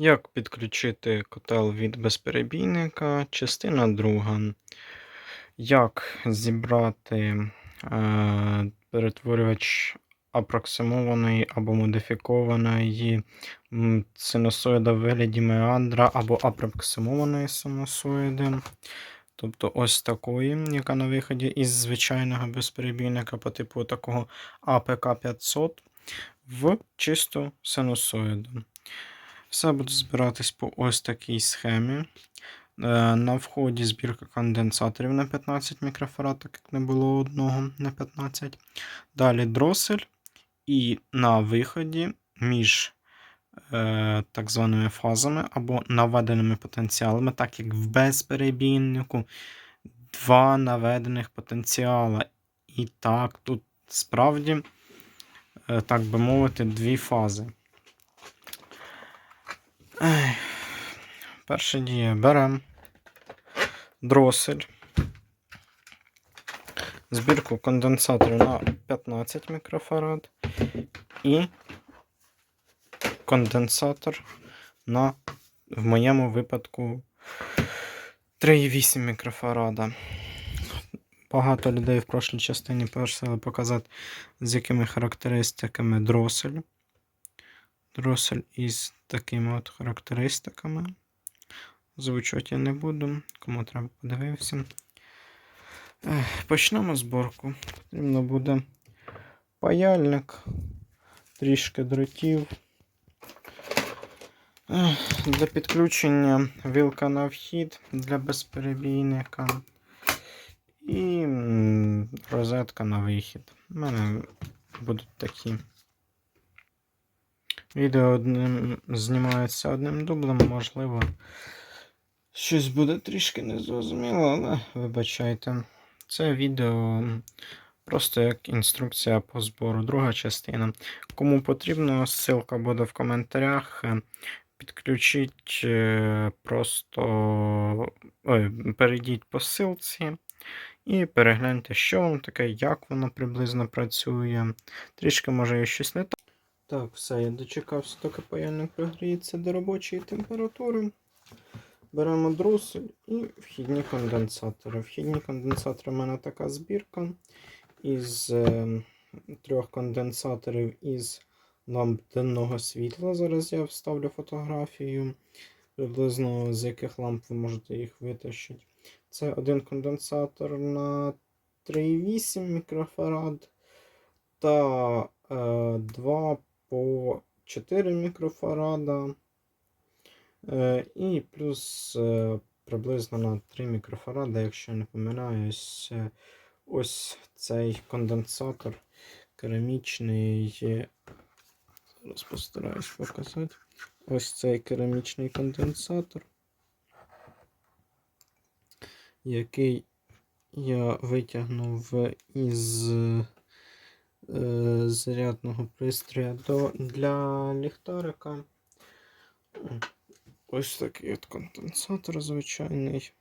Як підключити котел від безперебійника? Частина друга. Як зібрати е, перетворювач апроксимованої або модифікованої синусоїда в вигляді меандра або апроксимованої синусоїди. Тобто ось такої, яка на виході із звичайного безперебійника по типу такого АПК-500 в чисту синусоїду. Все буде збиратись по ось такій схемі. Е, На вході збірка конденсаторів на 15 мікрофарад, так як не було одного на 15. Далі дросель. І на виході між е, так званими фазами або наведеними потенціалами, так як в безперебійнику два наведених потенціала. І так, тут справді, е, так би мовити, дві фази. Перша дія беремо дросель, збірку конденсаторів на 15 мікрофарад і конденсатор на, в моєму випадку, 3,8 мікрофарада. Багато людей в прошлій частині просили показати, з якими характеристиками дросель. Дросель із такими от характеристиками. Звучати я не буду, кому треба подивився. Почнемо зборку. Потрібно буде паяльник, трішки дротів. Для підключення вилка на вхід для безперебійника. І розетка на вихід. У мене будуть такі. Відео одним знімається одним дублем, можливо. Щось буде трішки незрозуміло, але вибачайте. Це відео просто як інструкція по збору. Друга частина. Кому потрібно, ссылка буде в коментарях. Підключіть е, просто Ой, перейдіть по ссылці і перегляньте, що воно таке, як воно приблизно працює. Трішки може щось не так. Так, все, я дочекався, доки паяльник прогріється до робочої температури. Беремо дросель і вхідні конденсатори. Вхідні конденсатори в мене така збірка із е, трьох конденсаторів із ламп денного світла. Зараз я вставлю фотографію, приблизно з яких ламп ви можете їх витащити. Це один конденсатор на 3,8 мікрофарад та е, два по 4 мікрофарада. Е, І плюс е, приблизно на 3 мікрофарада, якщо не помиляюсь, е, ось цей конденсатор керамічний. Зараз постараюсь показати. Ось цей керамічний конденсатор, який я витягнув із зарядного пристрою для ліхтарика. Ось такий от конденсатор звичайний.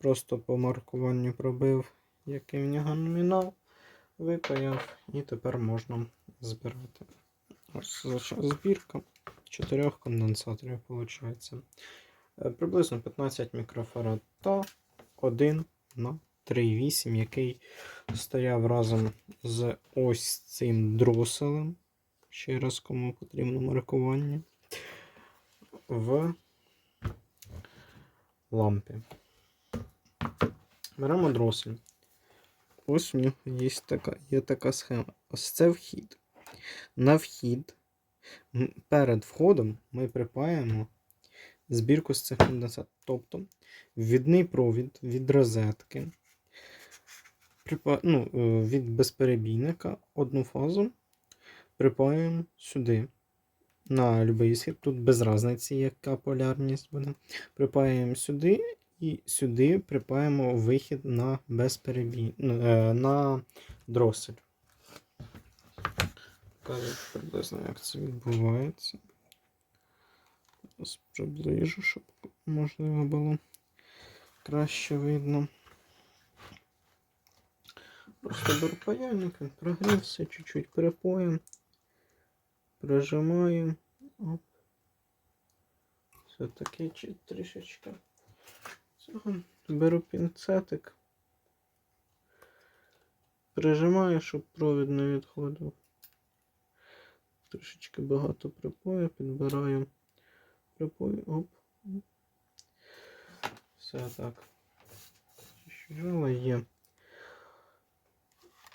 Просто по маркуванню пробив, який в нього номінал, випаяв і тепер можна збирати. Ось збірка чотирьох конденсаторів, виходить. Е, Приблизно 15 мікрофарад та 1 на 3,8, який стояв разом з ось цим дроселем. Ще раз, кому потрібно маркування в лампі. Беремо дросель. Ось у нього є така, є така схема. Ось це вхід. На вхід, перед входом ми припаємо збірку з цих конденсатів. Тобто відний провід від розетки. Ну, е, від безперебійника одну фазу припаємо сюди на будь-який схід. Тут без різниці, яка полярність буде. Припаємо сюди і сюди припаємо вихід на безперебій... е, на дросель. Покажу приблизно, як це відбувається. Зараз приближу, щоб можливо було краще видно. Просто беру паяльник, прогрівся, чуть-чуть перепоїм. Прижимаю. Оп. Все-таки чи трішечки. Цього беру пінцетик. Прижимаю, щоб провід не відходив. Трішечки багато припою, підбираю припою. Оп. Все так. Чужала є.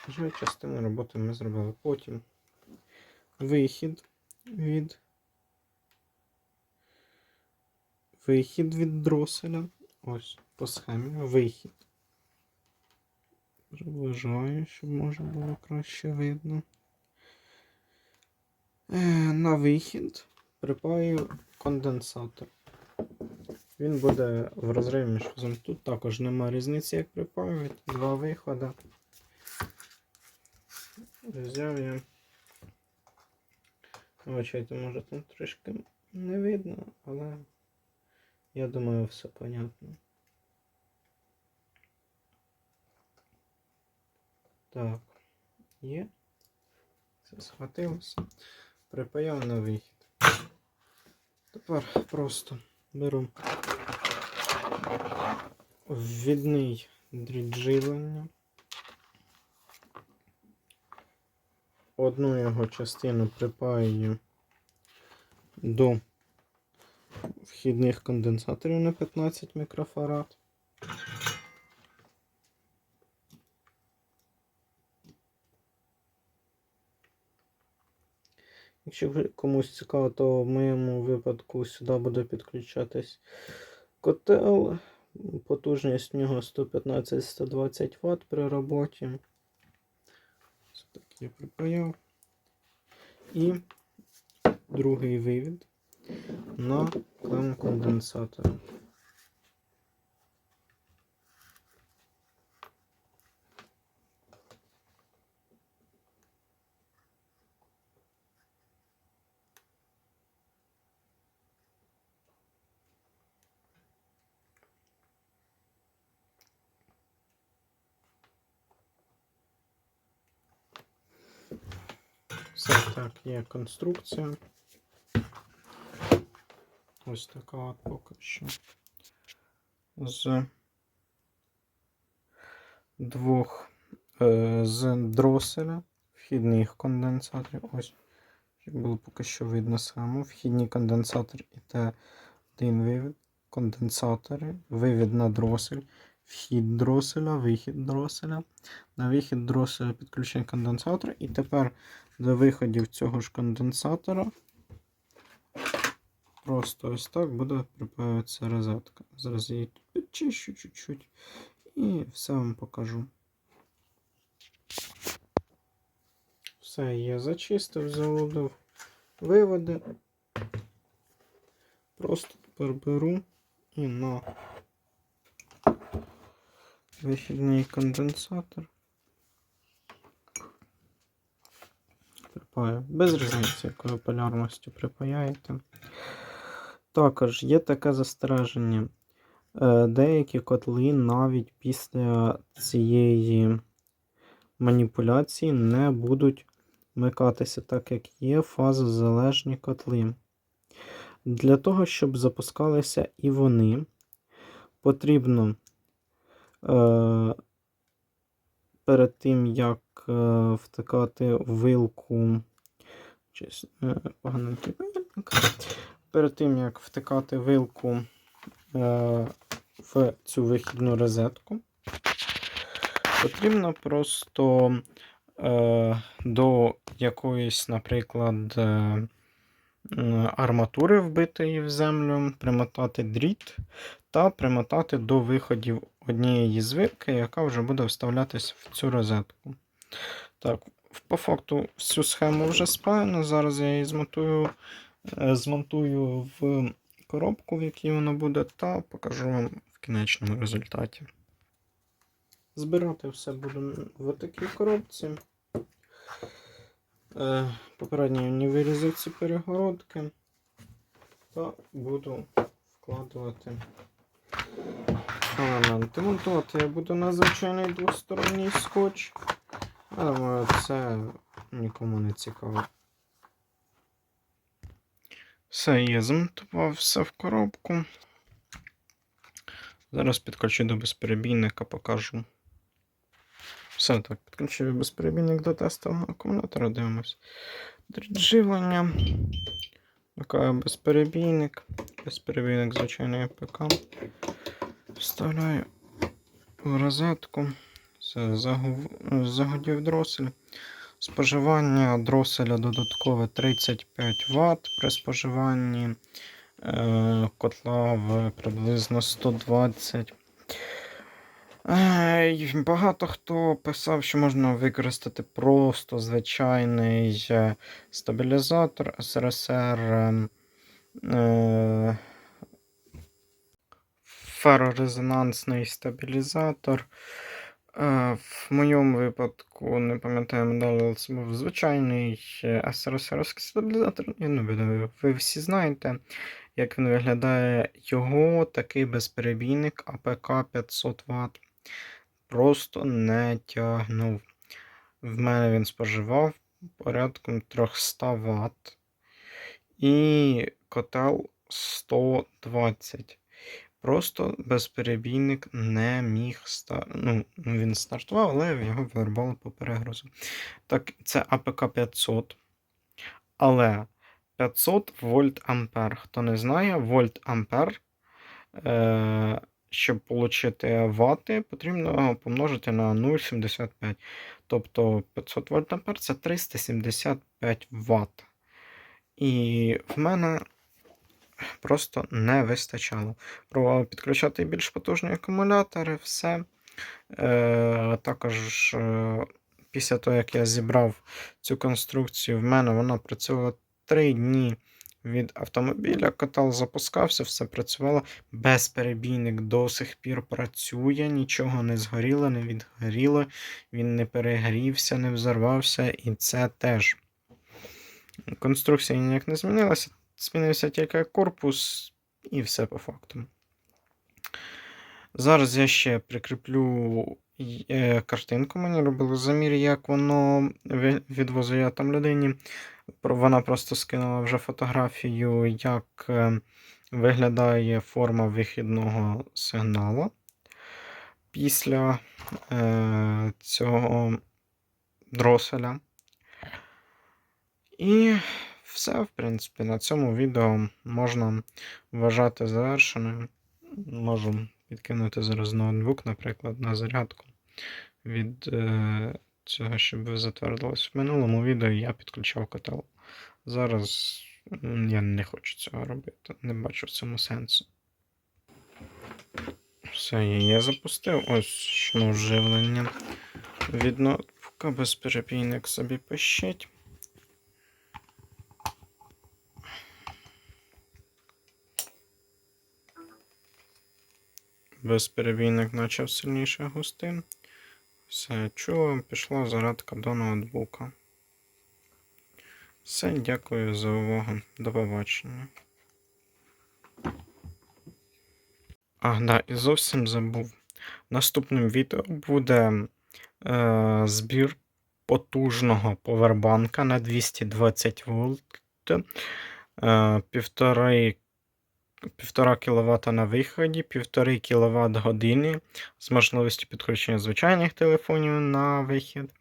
Вже частину роботи ми зробили. Потім вихід від вихід від дроселя. Ось по схемі вихід. Приближаю, щоб можна було краще видно. Е, На вихід припаю конденсатор. Він буде в розриві між. Тут також нема різниці, як припаювати. Два виходи. Взяв я. Вибачайте, може там трішки не видно, але я думаю, все понятно. Так, є. Все схватилося. Припаяв на вихід. Тепер просто беру ввідний дріт Одну його частину припаюю до вхідних конденсаторів на 15 мікрофарад. Якщо комусь цікаво, то в моєму випадку сюди буде підключатись котел. Потужність в нього 115-120 Вт при роботі. Я припаяв. І другий вивід на клем конденсатора. Все так, є конструкція. Ось така от поки що. З двох е, з дроселя вхідних конденсаторів. Ось, щоб було поки що видно саме. Вхідні конденсатори і те один вивід. Конденсатори, вивід на дросель, вхід дроселя, вихід дроселя. На вихід дроселя підключений конденсатор. І тепер до виходів цього ж конденсатора просто ось так буде припаюватися розетка. Зараз її підчищу чуть-чуть і все вам покажу. Все, я зачистив, залудив виводи. Просто тепер беру і на вихідний конденсатор. Припаю. Без різниці, якою полярністю припаяєте. Також є таке застереження. Е, Деякі котли навіть після цієї маніпуляції не будуть вмикатися, так як є фазозалежні котли. Для того, щоб запускалися і вони, потрібно перед тим, як е, втикати вилку, е, поганенький перед тим, як втикати вилку е, в цю вихідну розетку, потрібно просто е, до якоїсь, наприклад, е, арматури вбитої в землю, примотати дріт та примотати до виходів однієї звивки, яка вже буде вставлятись в цю розетку. Так, по факту всю схему вже спаяно. Зараз я її змонтую, е, змонтую в коробку, в якій вона буде, та покажу вам в кінечному результаті. Збирати все буду в такій коробці. Е, Попередньо я не вирізав ці перегородки. Та буду вкладувати елементи. Монтувати я буду на звичайний двосторонній скотч. Я думаю, це нікому не цікаво. Все, я змонтував все в коробку. Зараз підключу до безперебійника, покажу. Все так, підключив безперебійник до тестового акумулятора, дивимось. Живлення. Вмикаю безперебійник. Безперебійник звичайний ПК. Вставляю в розетку. Все, загодів дросель. Споживання дроселя додаткове 35 Вт. При споживанні е, котла в приблизно 120. Е, й багато хто писав, що можна використати просто звичайний е, стабілізатор СРСР. е, е, стабілізатор. Е, В моєму випадку, не пам'ятаю медаль, але це був звичайний е, СРСРський стабілізатор. Я ви всі знаєте, як він виглядає. Його такий безперебійник АПК 500 Вт. Просто не тягнув. В мене він споживав порядком 300 Вт. І котел 120. Просто безперебійник не міг стар... ну, він стартував, але його вирубали по перегрузу. Так, це АПК 500. Але 500 вольт ампер. Хто не знає, вольт ампер, е, щоб отримати вати, потрібно помножити на 0,75. Тобто 500 вольт ампер це 375 Вт. І в мене просто не вистачало. Пробував підключати більш потужні акумулятори, все. Е, Також е, після того, як я зібрав цю конструкцію, в мене вона працювала 3 дні від автомобіля. Котел запускався, все працювало. Безперебійник до сих пір працює, нічого не згоріло, не відгоріло, він не перегрівся, не взорвався, і це теж. Конструкція ніяк не змінилася. Змінився тільки корпус і все по факту. Зараз я ще прикріплю е, картинку. Мені робили замір, як воно відвозу там людині. Вона просто скинула вже фотографію, як е, виглядає форма вихідного сигналу. Після е, цього дроселя. І все, в принципі, на цьому відео можна вважати завершеним. Можу підкинути зараз ноутбук, наприклад, на зарядку від е, цього, щоб ви затвердилось. В минулому відео я підключав котел. Зараз я не хочу цього робити, не бачу в цьому сенсу. Все, я запустив ось ну, живлення від ноутбука, безперебійник собі пищить. Безперебійник почав сильніше густи. Все, чуло, пішла зарядка до ноутбука. Все, дякую за увагу. До побачення. А, да, і зовсім забув. Наступним відео буде е, збір потужного повербанка на 220 вольт. Е, півтори 1,5 кВт на виході, 1,5 кВт години з можливістю підключення звичайних телефонів на вихід,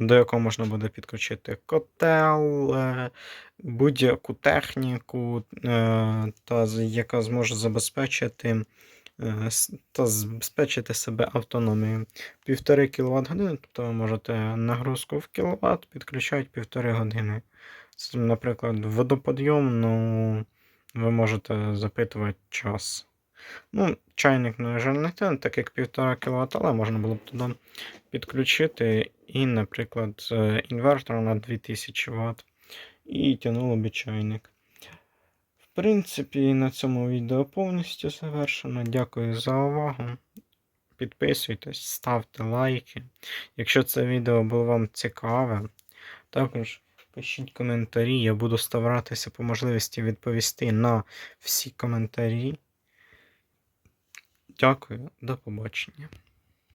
до якого можна буде підключити котел, е, будь-яку техніку, е, та яка зможе забезпечити е, та забезпечити себе автономією. 1,5 кВт години, тобто ви можете нагрузку в кВт підключати 1,5 години. Наприклад, водоподйомну ви можете запитувати час. Ну, Чайник, на жаль, не те, так як 1,5 кВт, але можна було б туди підключити і, наприклад, інвертор на 2000 Вт. І тягнуло б чайник. В принципі, на цьому відео повністю завершено. Дякую за увагу. Підписуйтесь, ставте лайки. Якщо це відео було вам цікаве, також. Пишіть коментарі, я буду старатися по можливості відповісти на всі коментарі. Дякую, до побачення.